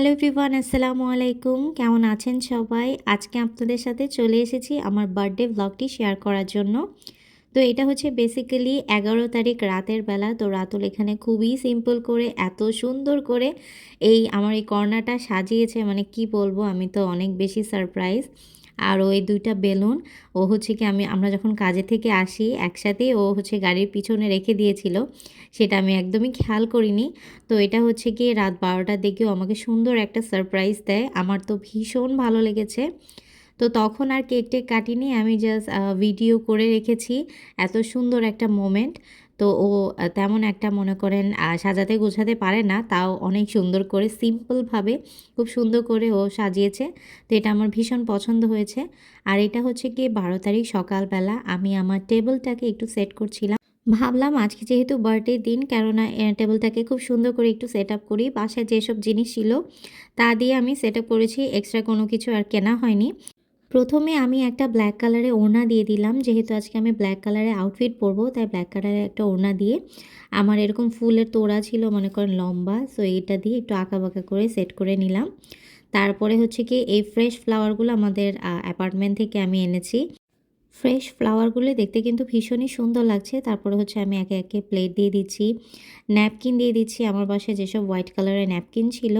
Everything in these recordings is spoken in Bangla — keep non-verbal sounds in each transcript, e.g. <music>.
হ্যালো এভরিওয়ান, আসসালামু আলাইকুম। কেমন আছেন সবাই? আজকে আপনাদের সাথে চলে এসেছি আমার বার্থডে ব্লগটি শেয়ার করার জন্য। তো এটা হচ্ছে বেসিক্যালি এগারো তারিখ রাতের বেলা। তো রাতুল এখানে খুবই সিম্পল করে, এত সুন্দর করে এই আমার এই কর্নাটা সাজিয়েছে। মানে কি বলব, আমি তো অনেক বেশি সারপ্রাইজ আর ওই দুইটা বেলুন, ও হচ্ছে কি আমি, আমরা যখন কাজে থেকে আসি একসাথেই ও হচ্ছে গাড়ির পিছনে রেখে দিয়েছিল, সেটা আমি একদমই খেয়াল করিনি। তো এটা হচ্ছে কি রাত বারোটার দিকেও আমাকে সুন্দর একটা সারপ্রাইজ দেয়, আমার তো ভীষণ ভালো লেগেছে। তো তখন আর কেক টেক কাটিনি, আমি জাস্ট ভিডিও করে রেখেছি, এত সুন্দর একটা মোমেন্ট তো ও তেমন একটা মনে করেন সাজাতে গোছাতে পারে না, তাও অনেক সুন্দর করে সিম্পলভাবে খুব সুন্দর করে ও সাজিয়েছে। তো এটা আমার ভীষণ পছন্দ হয়েছে। আর এটা হচ্ছে কি বারো তারিখ সকালবেলা আমি আমার টেবিলটাকে একটু সেট করছিলাম। ভাবলাম আজকে যেহেতু বার্থডে দিন, কেননা টেবিলটাকে খুব সুন্দর করে একটু সেট আপ করি। বাসায় যেসব জিনিস ছিল, তা দিয়ে আমি সেট আপ করেছি, এক্সট্রা কোনো কিছু আর কেনা হয়নি। প্রথমে আমি একটা ব্ল্যাক কালারে ওড়না দিয়ে দিলাম, যেহেতু আজকে আমি ব্ল্যাক কালারে আউটফিট পরবো, তাই ব্ল্যাক কালারে একটা ওড়না দিয়ে আমার এরকম ফুলের তোড়া ছিল, মনে করেন লম্বা সো এইটা দিয়ে একটু বাঁকা করে সেট করে নিলাম। তারপরে হচ্ছে কি, এই ফ্রেশ ফ্লাওয়ারগুলো আমাদের অ্যাপার্টমেন্ট থেকে আমি এনেছি। ফ্রেশ ফ্লাওয়ারগুলো দেখতে কিন্তু ভীষণই সুন্দর লাগছে। তারপরে হচ্ছে আমি একে একে প্লেট দিয়ে দিচ্ছি ন্যাপকিন দিয়ে দিচ্ছি। আমার বাসায় যেসব হোয়াইট কালারের ন্যাপকিন ছিল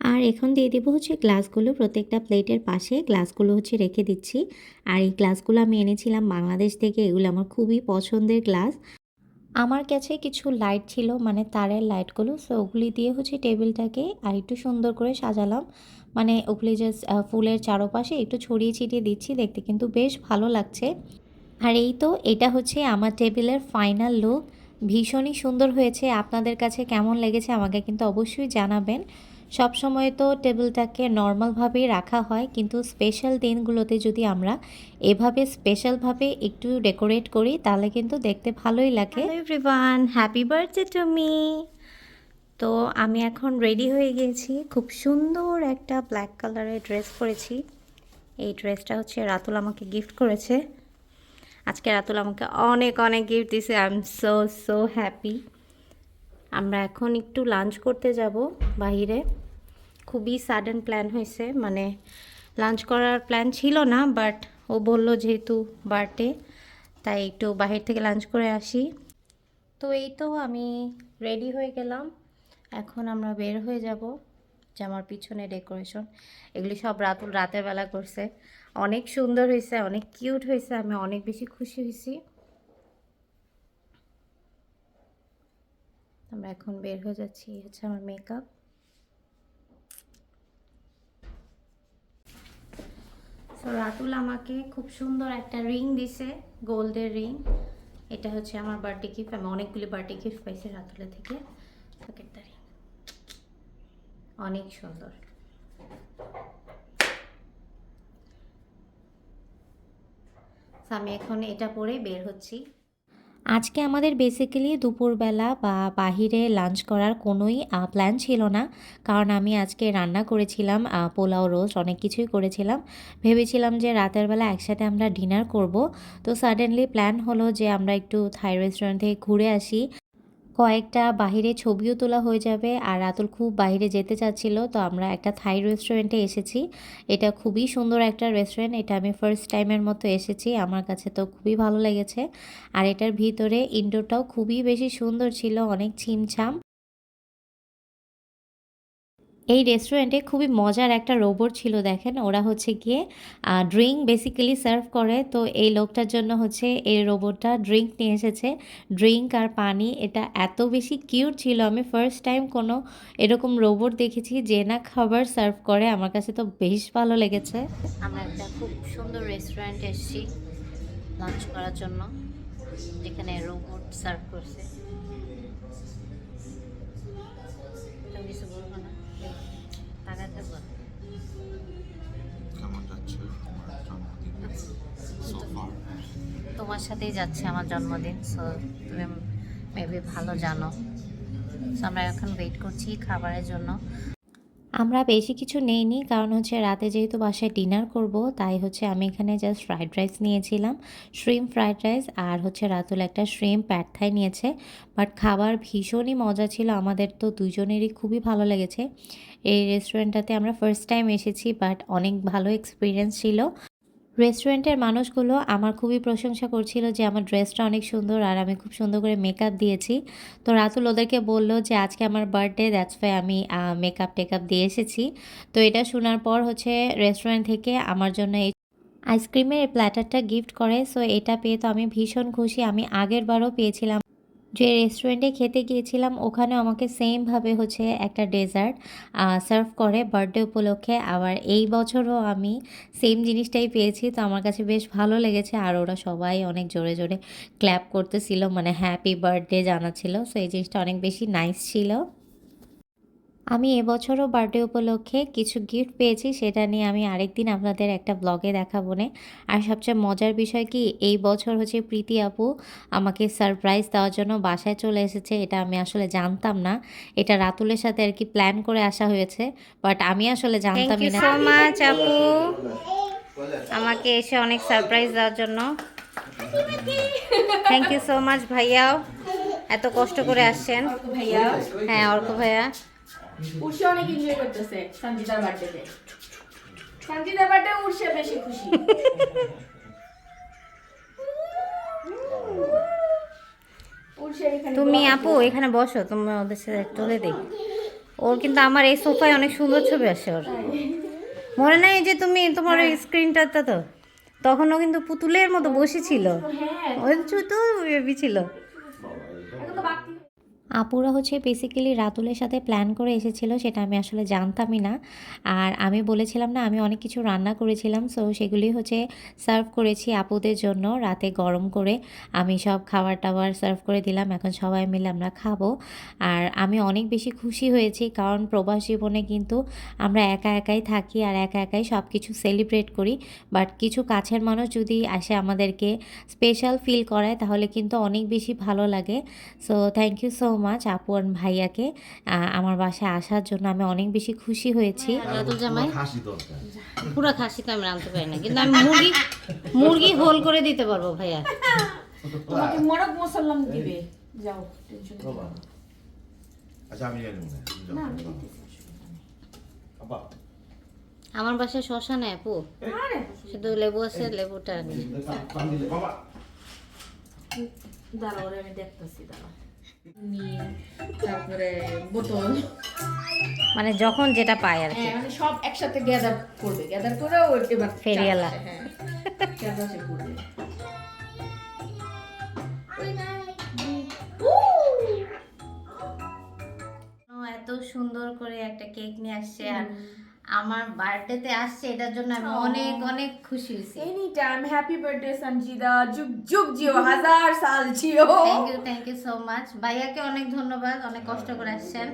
আর এখন দিয়ে দেবো হচ্ছে গ্লাসগুলো প্রত্যেকটা প্লেটের পাশে। গ্লাসগুলো হচ্ছে রেখে দিচ্ছি। আর এই গ্লাসগুলো আমি এনেছিলাম বাংলাদেশ থেকে। এগুলো আমার খুবই পছন্দের গ্লাস। আমার কাছে কিছু লাইট ছিল মানে তারের লাইটগুলো। সো ওগুলি দিয়ে হচ্ছে টেবিলটাকে আর একটু সুন্দর করে সাজালাম। মানে ওগুলি জাস্ট ফুলের চারপাশে একটু ছড়িয়ে ছিটিয়ে দিচ্ছি। দেখতে কিন্তু বেশ ভালো লাগছে। আর এই তো, এটা হচ্ছে আমার টেবিলের ফাইনাল লুক ভীষণই সুন্দর হয়েছে। আপনাদের কাছে কেমন লেগেছে আমাকে কিন্তু অবশ্যই জানাবেন। সব সময় তো টেবিলটাকে নর্মালভাবেই রাখা হয়, কিন্তু স্পেশাল দিনগুলোতে যদি আমরা এভাবে স্পেশালভাবে একটু ডেকোরেট করি, তাহলে কিন্তু দেখতে ভালোই লাগে। Everyone happy birthday to me তো আমি এখন রেডি হয়ে গিয়েছি খুব সুন্দর একটা ব্ল্যাক কালারের ড্রেস পরেছি। এই ড্রেসটা হচ্ছে রাতুল আমাকে গিফট করেছে। আজকে রাতুল আমাকে অনেক অনেক গিফট দিছে I am so so happy আমরা এখন একটু লাঞ্চ করতে যাব বাইরে খুবই সাডেন প্ল্যান হয়েছে মানে লাঞ্চ করার প্ল্যান ছিল না বাট ও বলল যেহেতু বার্থডে, তাই একটু বাহির থেকে লাঞ্চ করে আসি। তো এই তো আমি রেডি হয়ে গেলাম। এখন আমরা বের হয়ে যাব যে আমার পিছনে ডেকোরেশন এগুলি সব রাতুল রাতের বেলা করছে। অনেক সুন্দর হয়েছে, অনেক কিউট হয়েছে, আমি অনেক বেশি খুশি হয়েছি। আমরা এখন বের হয়ে যাচ্ছি হচ্ছে আমার মেকআপ সো রাতুল আমাকে খুব সুন্দর একটা রিং দিছে, গোল্ডের রিং এটা হচ্ছে আমার বার্থডে গিফট আমি অনেকগুলি বার্থডে গিফট পাইছি রাতুলের থেকে। অনেক সুন্দর। আমি এখন এটা পরে বের হচ্ছি। আজকে আমাদের বেসিক্যালি দুপুরবেলা বা বাহিরে লাঞ্চ করার কোনোই প্ল্যান ছিল না। কারণ আমি আজকে রান্না করেছিলাম পোলাও রোস্ট অনেক কিছুই করেছিলাম। ভেবেছিলাম যে রাতের বেলা একসাথে আমরা ডিনার করব। তো সাডেনলি প্ল্যান হলো যে আমরা একটু থাই রেস্টুরেন্ট থেকে ঘুরে আসি। কয়েকটা বাহিরে ছবিও তোলা হয়ে যাবে আর আতুল খুব বাহিরে যেতে চাচ্ছিল, তো আমরা একটা থাই রেস্টুরেন্টে এসেছি। এটা খুবই সুন্দর একটা রেস্টুরেন্ট, এটা আমি ফার্স্ট টাইমের মতো এসেছি, আমার কাছে তো খুবই ভালো লেগেছে। আর এটার ভিতরে ইনডোরটাও খুবই বেশি সুন্দর ছিল, অনেক ছিমছাম। এই রেস্টুরেন্টে খুবই মজার একটা রোবট ছিল, দেখেন? ওরা হচ্ছে গিয়ে ড্রিঙ্ক বেসিক্যালি সার্ভ করে। তো এই লোকটার জন্য হচ্ছে এই রোবটটা ড্রিঙ্ক নিয়ে এসেছে। ড্রিঙ্ক আর পানি, এটা এত বেশি কিউট ছিল। আমি ফার্স্ট টাইম কোনো এরকম রোবট দেখেছি যে না খাবার সার্ভ করে। আমার কাছে তো বেশ ভালো লেগেছে। আমরা একটা খুব সুন্দর রেস্টুরেন্টে এসেছি লাঞ্চ করার জন্য, যেখানে রোবট সার্ভ করছে। কিছু বলব না? কেমন যাচ্ছে জন্মদিন? তোমার সাথেই যাচ্ছে আমার জন্মদিন সো তুমি মেবি ভালো জানো। সো আমরা এখন ওয়েট করছি খাবারের জন্য। আমরা বেশি কিছু নেইনি, কারণ হচ্ছে রাতে যেহেতু বাসায় ডিনার করব, তাই হচ্ছে আমি এখানে জাস্ট ফ্রাইড রাইস নিয়েছিলাম। শ্রিম ফ্রাইড রাইস আর হচ্ছে রাতুল একটা শ্রিম প্যাটথাই নিয়েছে। বাট খাবার ভীষণই মজা ছিল, আমাদের তো দুজনেরই খুবই ভালো লেগেছে। এই রেস্টুরেন্টটাতে আমরা ফার্স্ট টাইম এসেছি বাট অনেক ভালো এক্সপিরিয়েন্স ছিল। রেস্টুরেন্টের মানুষগুলো আমার খুবই প্রশংসা করছিল যে আমার ড্রেসটা অনেক সুন্দর আর আমি খুব সুন্দর করে মেকআপ দিয়েছি। তো রাতুল ওদেরকে বলল যে, আজকে আমার বার্থডে দ্যাটস ওয়াই আমি মেকআপ টেকআপ দিয়ে এসেছি। তো এটা শোনার পর হচ্ছে রেস্টুরেন্ট থেকে আমার জন্য এই আইসক্রিমের প্ল্যাটারটা গিফট করে। সো এটা পেয়ে তো আমি ভীষণ খুশি। আমি আগের বারও পেয়েছিলাম। যে রেস্টুরেন্টে খেতে গিয়েছিলাম, ওখানে আমাকে সেমভাবে হচ্ছে একটা ডেজার্ট সার্ভ করে বার্থডে উপলক্ষে। আবার এই বছরও আমি সেম জিনিসটাই পেয়েছি, তো আমার কাছে বেশ ভালো লেগেছে। আর ওরা সবাই অনেক জোরে জোরে ক্ল্যাপ করতেছিল মানে হ্যাপি বার্থডে জানাচ্ছিল। সো এই জিনিসটা অনেক বেশি নাইস ছিল। আমি এবছরও বার্থডে উপলক্ষে কিছু গিফট পেয়েছি সেটা নিয়ে আমি আরেকদিন আপনাদের একটা ব্লগে দেখাবো নে। আর সবচেয়ে মজার বিষয় কি এই বছর হচ্ছে প্রীতি আপু আমাকে সারপ্রাইজ দেওয়ার জন্য বাসায় চলে এসেছে এটা আমি আসলে জানতাম না। এটা রাতুলের সাথে আর কি প্ল্যান করে আসা হয়েছে বাট আমি আসলে জানতামই না। সো মাচ আপু। আমাকে এসে অনেক সারপ্রাইজ দেওয়ার জন্য। থ্যাংক ইউ সো মাচ ভাইয়াও। এত কষ্ট করে আসছেন। ভাইয়া হ্যাঁ অর্ক ভাইয়া। উর্ষে অনেক এনজয় করতেছে সঞ্জিতার বার্থডেতে সঞ্জিতার বার্থডে উর্ষে বেশি খুশি। তুমি আপু এখানে বসো তুমি ওদের সাথে তুলে দিই। ওর কিন্তু আমার এই সোফায় অনেক সুন্দর ছবি আসে ওর। মনে নাই যে তুমি তোমার ওই স্ক্রিনটাতে তো? তখনও কিন্তু পুতুলের মতো বসেছিল। হ্যাঁ। ওই তো বেবি ছিল। আপুরা হচ্ছে বেসিক্যালি রাতুলের সাথে প্ল্যান করে এসেছিল, সেটা আমি আসলে জানতামই না। আর আমি বলেছিলাম না, আমি অনেক কিছু রান্না করেছিলাম সো সেগুলি হচ্ছে সার্ভ করেছি আপুদের জন্য রাতে গরম করে। আমি সব খাবার টাবার সার্ভ করে দিলাম, এখন সবাই মিলে আমরা খাব। আর আমি অনেক বেশি খুশি হয়েছি, কারণ প্রবাস জীবনে কিন্তু আমরা একা একাই থাকি আর একা একাই সব কিছু সেলিব্রেট করি। বাট কিছু কাছের মানুষ যদি আসে আমাদেরকে স্পেশাল ফিল করায়, তাহলে কিন্তু অনেক বেশি ভালো লাগে। So thank you so much আপু আর ভাইয়াকে আমার বাসায় আসার জন্য আমি অনেক বেশি খুশি হয়েছি। পুরো খাসি তো আমি রাঁধতে পারি না কিন্তু আমি মুরগি মুরগি হোল করে দিতে পারব ভাইয়া। তোমাকে মরক মুসলমান দিবে। যাও টেনশন আচ্ছা আমি। না। বাবা আমার বাসায় শশা নেই আপু? শুধু লেবু আছে লেবুটা নেই দাঁড়াও আমি দেখতেছি দাঁড়াও। নিয়ে তারপরে বোতল। মানে যখন যেটা পায় আর কি। হ্যাঁ মানে সব একসাথে গ্যাদার করবে। গ্যাদার করে ও এবার। চালাচ্ছে, হ্যাঁ করবে। এত সুন্দর করে একটা কেক নিয়ে আসছে আর আমার বার্থডেতে আসছে এটার জন্য আমি অনেক অনেক খুশি হয়েছি। Any time happy birthday Sanjida যুগ যুগ জিও হাজার সাল Jio. Thank you thank you so much ভাইয়াকে অনেক ধন্যবাদ অনেক কষ্ট করে আসছেন।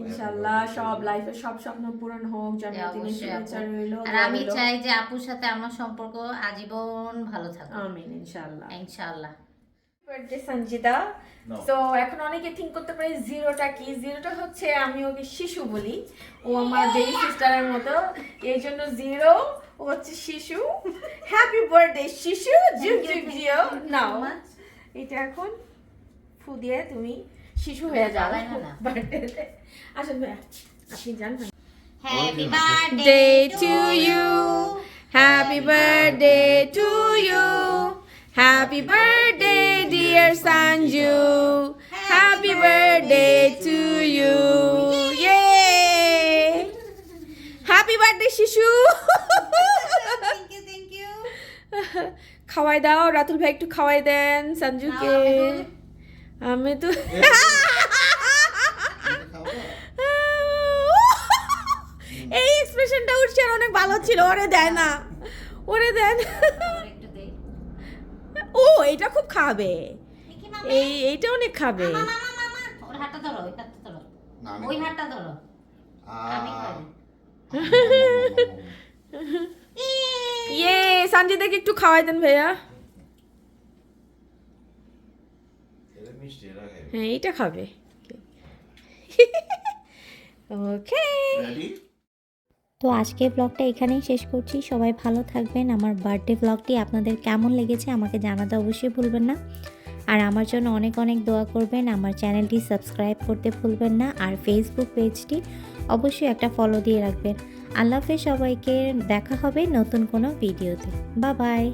ইনশাআল্লাহ সব লাইফে সব স্বপ্ন পূরণ হোক জন্মদিনের অবশ্যই শুভেচ্ছা রইল আর আমি চাই যে আপুর সাথে আমার সম্পর্ক আজীবন ভালো থাকুক। আমিন ইনশাআল্লাহ ইনশাআল্লাহ বার্থডে সঞ্জিদা তো এখন অনেকে থিঙ্ক করতে পারে জিরোটা কি? জিরোটা হচ্ছে আমি ওকে শিশু বলি। ও আমার বেবি সিস্টারের মতো। এই জন্য জিরো ও হচ্ছে শিশু। হ্যাপি বার্থডে শিশু। যুগ যুগ জিও নাও। এটা এখন ফু দিয়ে তুমি শিশু হয়ে যাও। না। বার্থডেতে আসুন ভাইয়া আপনি জানবেন happy birthday to you. Happy birthday to you. Happy birthday, dear Sanju. Happy birthday to you. Yay! Happy birthday, শিশু থ্যাংক ইউ থ্যাংক ইউ খাওয়াই দাও রাতুল ভাই একটু খাওয়াই দেন সঞ্জুকে আমি তো এই এক্সপ্রেশনটা উঠছে অনেক ভালো ছিল ওরে দেয় না। ওরে দেন একটু ও এটা খুব খাবে। এই এইটা অনেক খাবে। ওর হাতটা ধরো ওই হাতটা ধরো। ওই হাতটা ধরো। আমি খাই <laughs> ইয়ে সঞ্জয়দাকে একটু খাওয়াই দেন ভাইয়া। হ্যাঁ এইটা খাবে। <laughs> ওকে। তো আজকের ব্লগটা এখানেই শেষ করছি। সবাই ভালো থাকবেন। আমার বার্থডে ব্লগটি আপনাদের কেমন লেগেছে আমাকে জানাতে অবশ্যই ভুলবেন না। আর আমার জন্য অনেক অনেক দোয়া করবেন। আমার চ্যানেলটি সাবস্ক্রাইব করতে ভুলবেন না আর ফেসবুক পেজটি অবশ্যই একটা ফলো দিয়ে রাখবেন। আল্লাহ হাফেজ সবাইকে দেখা হবে নতুন কোনো ভিডিওতে বা বাই